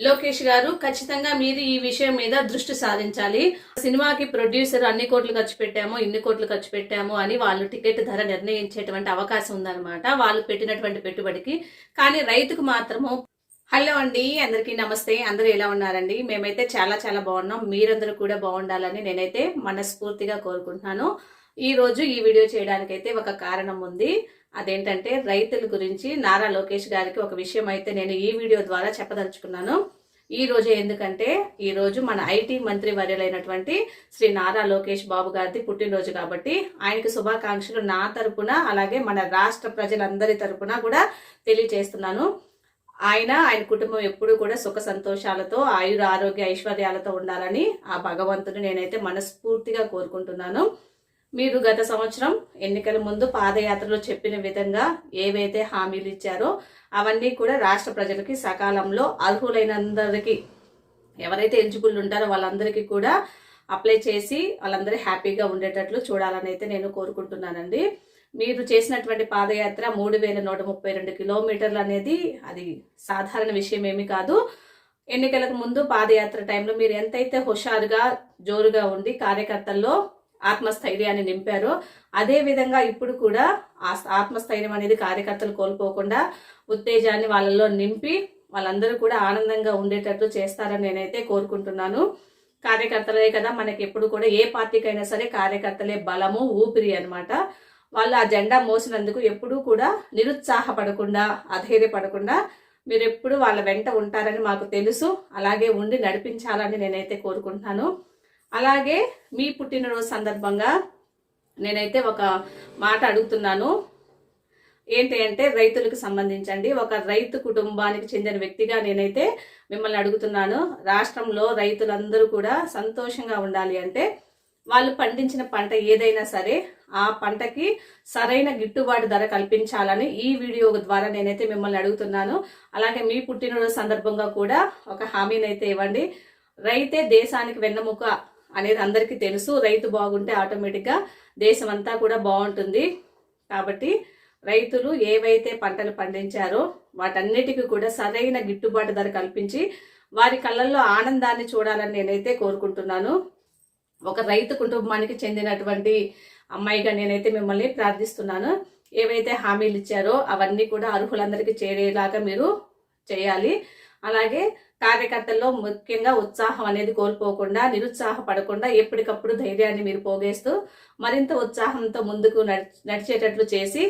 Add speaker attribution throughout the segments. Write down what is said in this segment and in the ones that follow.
Speaker 1: లోకేష్ గారు ఖచ్చితంగా మీరు ఈ విషయం మీద దృష్టి సారించాలి సినిమాకి ప్రొడ్యూసర్ అన్ని కోట్లు ఖర్చు పెట్టాము ఇన్ని కోట్లు ఖర్చు పెట్టాము అని వాళ్ళు టికెట్ ధర నిర్ణయించేటువంటి అవకాశం ఉందన్నమాట. వాళ్ళు పెట్టినటువంటి పెట్టుబడికి. కానీ రైతుకు మాత్రము హలో అండి అందరికీ నమస్తే. అందరూ ఎలా ఉన్నారండి? మేమైతే చాలా చాలా బాగున్నాం. మీరందరూ కూడా బాగుండాలని నేనైతే మనస్ఫూర్తిగా కోరుకుంటున్నాను. ఈ రోజు ఈ వీడియో చేయడానికైతే ఒక కారణం ఉంది. అదేంటంటే రైతుల గురించి నారా లోకేష్ గారికి ఒక విషయం అయితే నేను ఈ వీడియో ద్వారా చెప్పదలుచుకున్నాను. ఈ రోజు ఎందుకంటే ఈ రోజు మన ఐటీ మంత్రి వర్యులైనటువంటి శ్రీ నారా లోకేష్ బాబు గారిది పుట్టినరోజు కాబట్టి ఆయనకి శుభాకాంక్షలు నా తరపున అలాగే మన రాష్ట్ర ప్రజలందరి తరపున కూడా తెలియజేస్తున్నాను. ఆయన ఆయన కుటుంబం ఎప్పుడూ కూడా సుఖ సంతోషాలతో ఆయుర ఆరోగ్య ఐశ్వర్యాలతో ఉండాలని ఆ భగవంతుని నేనైతే మనస్ఫూర్తిగా కోరుకుంటున్నాను. మీరు గత సంవత్సరం ఎన్నికల ముందు పాదయాత్రలో చెప్పిన విధంగా ఏవైతే హామీలు ఇచ్చారో అవన్నీ కూడా రాష్ట్ర ప్రజలకి సకాలంలో అర్హులైనందరికీ ఎవరైతే ఎలిజిబుల్ ఉంటారో వాళ్ళందరికీ కూడా అప్లై చేసి వాళ్ళందరూ హ్యాపీగా ఉండేటట్లు చూడాలని అయితే నేను కోరుకుంటున్నానండి. మీరు చేసినటువంటి పాదయాత్ర మూడు వేల నూట ముప్పై రెండు కిలోమీటర్లు అనేది అది సాధారణ విషయం ఏమి కాదు. ఎన్నికలకు ముందు పాదయాత్ర టైంలో మీరు ఎంతైతే హుషారుగా జోరుగా ఉండి కార్యకర్తల్లో ఆత్మస్థైర్యాన్ని నింపారో అదేవిధంగా ఇప్పుడు కూడా ఆ ఆత్మస్థైర్యం అనేది కార్యకర్తలు కోల్పోకుండా ఉత్తేజాన్ని వాళ్ళలో నింపి వాళ్ళందరూ కూడా ఆనందంగా ఉండేటట్లు చేస్తారని నేనైతే కోరుకుంటున్నాను. కార్యకర్తలే కదా మనకి ఎప్పుడు కూడా ఏ పార్టీకైనా సరే కార్యకర్తలే బలము ఊపిరి అనమాట వాళ్ళు ఆ జెండా మోసినందుకు ఎప్పుడూ కూడా నిరుత్సాహపడకుండా అధైర్యపడకుండా మీరు ఎప్పుడు వాళ్ళ వెంట ఉంటారని మాకు తెలుసు. అలాగే ఉండి నడిపించాలని నేనైతే కోరుకుంటున్నాను. అలాగే మీ పుట్టినరోజు సందర్భంగా నేనైతే ఒక మాట అడుగుతున్నాను. ఏంటి అంటే రైతులకు సంబంధించండి. ఒక రైతు కుటుంబానికి చెందిన వ్యక్తిగా నేనైతే మిమ్మల్ని అడుగుతున్నాను. రాష్ట్రంలో రైతులందరూ కూడా సంతోషంగా ఉండాలి అంటే వాళ్ళు పండించిన పంట ఏదైనా సరే ఆ పంటకి సరైన గిట్టుబాటు ధర కల్పించాలని ఈ వీడియో ద్వారా నేనైతే మిమ్మల్ని అడుగుతున్నాను. అలాగే మీ పుట్టినరోజు సందర్భంగా కూడా ఒక హామీనైతే ఇవ్వండి. రైతే దేశానికి వెన్నెముక అనేది అందరికీ తెలుసు. రైతు బాగుంటే ఆటోమేటిక్గా దేశం అంతా కూడా బాగుంటుంది. కాబట్టి రైతులు ఏవైతే పంటలు పండించారో వాటన్నిటికీ కూడా సరైన గిట్టుబాటు ధర కల్పించి వారి కళ్ళల్లో ఆనందాన్ని చూడాలని నేనైతే కోరుకుంటున్నాను. ఒక రైతు కుటుంబానికి చెందినటువంటి అమ్మాయిగా నేనైతే మిమ్మల్ని ప్రార్థిస్తున్నాను. ఏవైతే హామీలు ఇచ్చారో అవన్నీ కూడా అర్హులందరికీ చేరేలాగా మీరు చేయాలి. అలాగే కార్యకర్తల్లో ముఖ్యంగా ఉత్సాహం అనేది కోల్పోకుండా నిరుత్సాహపడకుండా ఎప్పటికప్పుడు ధైర్యాన్ని మీరు పోగేస్తూ మరింత ఉత్సాహంతో ముందుకు నడిచేటట్లు చేసి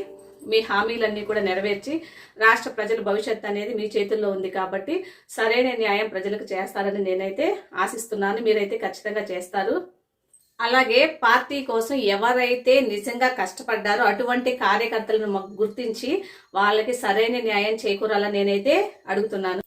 Speaker 1: మీ హామీలన్నీ కూడా నెరవేర్చి రాష్ట్ర ప్రజల భవిష్యత్తు అనేది మీ చేతుల్లో ఉంది కాబట్టి సరైన న్యాయం ప్రజలకు చేస్తారని నేనైతే ఆశిస్తున్నాను. మీరైతే ఖచ్చితంగా చేస్తారు. అలాగే పార్టీ కోసం ఎవరైతే నిజంగా కష్టపడ్డారో అటువంటి కార్యకర్తలను గుర్తించి వాళ్ళకి సరైన న్యాయం చేకూరాలని నేనైతే అడుగుతున్నాను.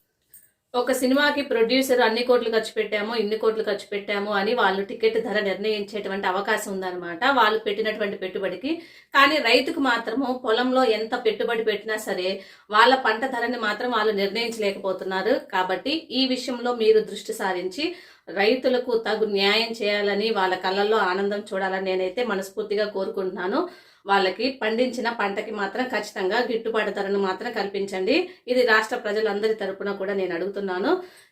Speaker 1: ఒక సినిమాకి ప్రొడ్యూసర్ అన్ని కోట్లు ఖర్చు పెట్టాము ఇన్ని కోట్లు ఖర్చు పెట్టాము అని వాళ్ళు టికెట్ ధర నిర్ణయించేటువంటి అవకాశం ఉందన్నమాట. వాళ్ళు పెట్టినటువంటి పెట్టుబడికి. కానీ రైతుకు మాత్రము పొలంలో ఎంత పెట్టుబడి పెట్టినా సరే వాళ్ళ పంట ధరని మాత్రం వాళ్ళు నిర్ణయించలేకపోతున్నారు. కాబట్టి ఈ విషయంలో మీరు దృష్టి సారించి రైతులకు తగు న్యాయం చేయాలని వాళ్ళ కళ్ళల్లో ఆనందం చూడాలని నేనైతే మనస్ఫూర్తిగా కోరుకుంటున్నాను. వాళ్ళకి పండించిన పంటకి మాత్రం ఖచ్చితంగా గిట్టుబాటు ధరను మాత్రం కల్పించండి. ఇది రాష్ట్ర ప్రజలందరి తరపున కూడా నేను అడుగుతున్నాను.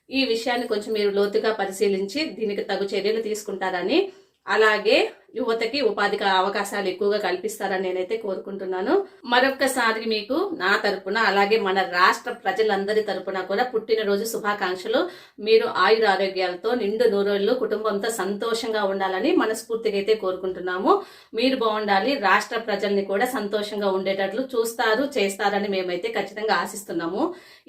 Speaker 1: ఈ విషయాన్ని కొంచెం మీరు లోతుగా పరిశీలించి దీనికి తగు చర్యలు తీసుకుంటారని. అలాగే యువతకి ఉపాధి అవకాశాలు ఎక్కువగా కల్పిస్తారని నేనైతే కోరుకుంటున్నాను. మరొక్కసారి మీకు నా తరపున అలాగే మన రాష్ట్ర ప్రజలందరి తరపున కూడా పుట్టినరోజు శుభాకాంక్షలు. మీరు ఆయుర ఆరోగ్యాలతో నిండు నూరోళ్ళు కుటుంబంతో సంతోషంగా ఉండాలని మనస్ఫూర్తిగా అయితే కోరుకుంటున్నాము. మీరు బాగుండాలి రాష్ట్ర ప్రజల్ని కూడా సంతోషంగా ఉండేటట్లు చూస్తారు చేస్తారని మేమైతే ఖచ్చితంగా ఆశిస్తున్నాము.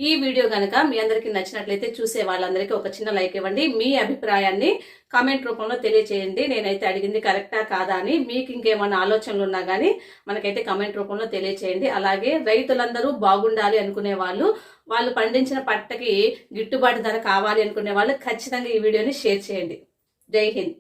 Speaker 1: ఈ వీడియో కనుక మీ అందరికీ నచ్చినట్లయితే చూసే వాళ్ళందరికీ ఒక చిన్న లైక్ ఇవ్వండి. మీ అభిప్రాయాన్ని కామెంట్ రూపంలో తెలియచేయండి. నేనైతే అడిగింది కరెక్ట్ కరెక్టా కాదా అని మీకు ఇంకేమైనా ఆలోచనలు ఉన్నా కానీ మనకైతే కమెంట్ రూపంలో తెలియచేయండి. అలాగే రైతులందరూ బాగుండాలి అనుకునే వాళ్ళు వాళ్ళు పండించిన పంటకి గిట్టుబాటు ధర కావాలి అనుకునే వాళ్ళు ఖచ్చితంగా ఈ వీడియోని షేర్ చేయండి. జై హింద్.